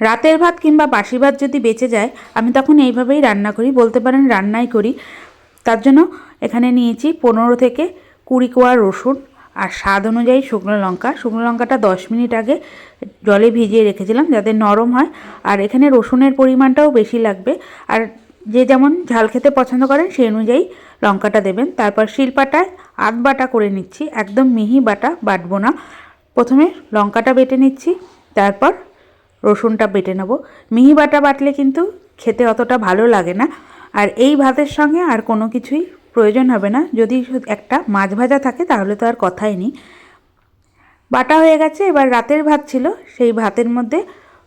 রাতের ভাত কিংবা বাসি ভাত যদি বেঁচে যায়, আমি তখন এইভাবেই রান্না করি। বলতে পারেন রান্নাই করি। তার জন্য এখানে নিয়েছি পনেরো থেকে কুড়ি কোয়া রসুন আর স্বাদ অনুযায়ী শুকনো লঙ্কা। শুকনো লঙ্কাটা দশ মিনিট আগে জলে ভিজিয়ে রেখেছিলাম যাতে নরম হয়। আর এখানে রসুনের পরিমাণটাও বেশি লাগবে। আর যে যেমন ঝাল খেতে পছন্দ করেন, সেই অনুযায়ী লঙ্কাটা দেবেন। তারপর শিলপাটায় আধ বাটা করে নিচ্ছি। একদম মিহি বাটা, বাটবো না। প্রথমে লঙ্কাটা বেটে নিচ্ছি। তারপর রসুনটা বেটে নেব। মিহি বাটা বাটলে কিন্তু খেতে অতটা ভালো লাগে না। আর এই ভাতের সঙ্গে আর কোনো কিছুই প্রয়োজন হবে না। যদি একটা মাছ ভাজা থাকে তাহলে তো আর কথাই নেই। বাটা হয়ে গেছে, এবার রাতের ভাত ছিল। সেই ভাতের মধ্যে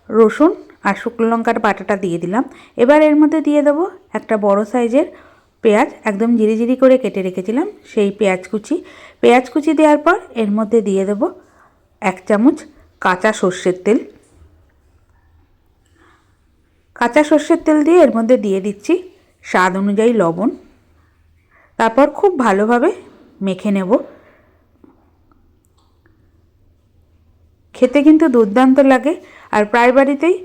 রসুন আর শুকনো লঙ্কার বাটাটা দিয়ে দিলাম। এবার এর মধ্যে দিয়ে দেবো একটা বড় সাইজের পেঁয়াজ। একদম জিরি করে কেটে রেখেছিলাম সেই পেঁয়াজ কুচি। পেঁয়াজ কুচি দেওয়ার পর এর মধ্যে দিয়ে দেবো এক চামচ কাঁচা সর্ষের তেল। কাঁচা সর্ষের তেল দিয়ে এর মধ্যে দিয়ে দিচ্ছি স্বাদ অনুযায়ী লবণ। তারপর খুব ভালোভাবে মেখে নেব। খেতে কিন্তু দুর্দান্ত লাগে আর প্রায় বাড়িতেই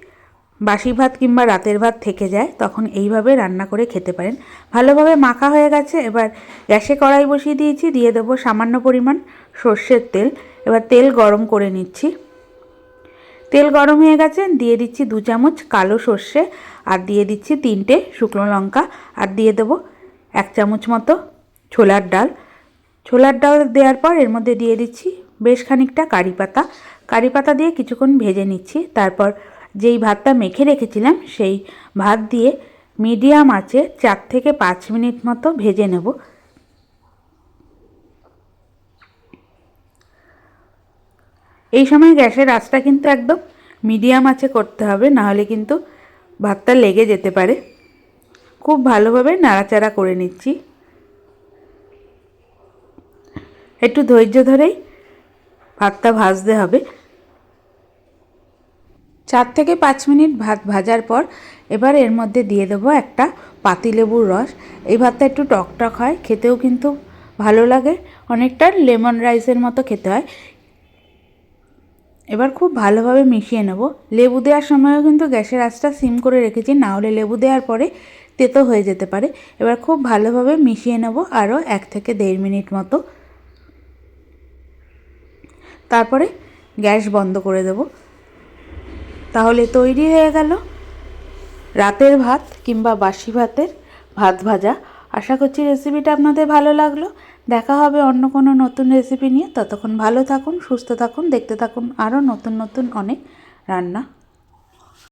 বাসি ভাত কিংবা রাতের ভাত থেকে যায়, তখন এইভাবে রান্না করে খেতে পারেন। ভালোভাবে মাখা হয়ে গেছে, এবার গ্যাসে কড়াই বসিয়ে দিয়েছি, দিয়ে দেবো সামান্য পরিমাণ সর্ষের তেল। এবার তেল গরম করে নিচ্ছি। তেল গরম হয়ে গেছে, দিয়ে দিচ্ছি দু চামচ কালো সর্ষে, আর দিয়ে দিচ্ছি তিনটে শুকনো লঙ্কা, আর দিয়ে দেবো এক চামচ মতো ছোলার ডাল। ছোলার ডাল দেওয়ার পর এর মধ্যে দিয়ে দিচ্ছি বেশ খানিকটা কারি পাতা। কারি পাতা দিয়ে কিছুক্ষণ ভেজে নিচ্ছি, তারপর যেই ভাতটা মেখে রেখেছিলাম সেই ভাত দিয়ে মিডিয়াম আঁচে চার থেকে পাঁচ মিনিট মতো ভেজে নেব। এই সময় গ্যাসের আঁচটা কিন্তু একদম মিডিয়াম আঁচে করতে হবে, নাহলে কিন্তু ভাতটা লেগে যেতে পারে। খুব ভালোভাবে নাড়াচাড়া করে নিচ্ছি। একটু ধৈর্য ধরেই ভাতটা ভাজতে হবে। চার থেকে পাঁচ মিনিট ভাত ভাজার পর এবার এর মধ্যে দিয়ে দেবো একটা পাতিলেবুর রস। এই ভাতটা একটু টক টক হয়, খেতেও কিন্তু ভালো লাগে। অনেকটা লেমন রাইসের মতো খেতে হয়। এবার খুব ভালোভাবে মিশিয়ে নেব। লেবু দেওয়ার সময়ও কিন্তু গ্যাসের আঁচটা সিম করে রেখেছি, না হলে লেবু দেওয়ার পরে তেতো হয়ে যেতে পারে। এবার খুব ভালোভাবে মিশিয়ে নেব আরও এক থেকে দেড় মিনিট মতো। তারপরে গ্যাস বন্ধ করে দেব। তাহলে তৈরি হয়ে গেল রাতের ভাত কিংবা বাসি ভাতের ভাত ভাজা। আশা করছি রেসিপিটা আপনাদের ভালো লাগল। দেখা হবে অন্য কোনো নতুন রেসিপি নিয়ে। ততক্ষণ ভালো থাকুন, সুস্থ থাকুন, দেখতে থাকুন আরও নতুন নতুন অনেক রান্না।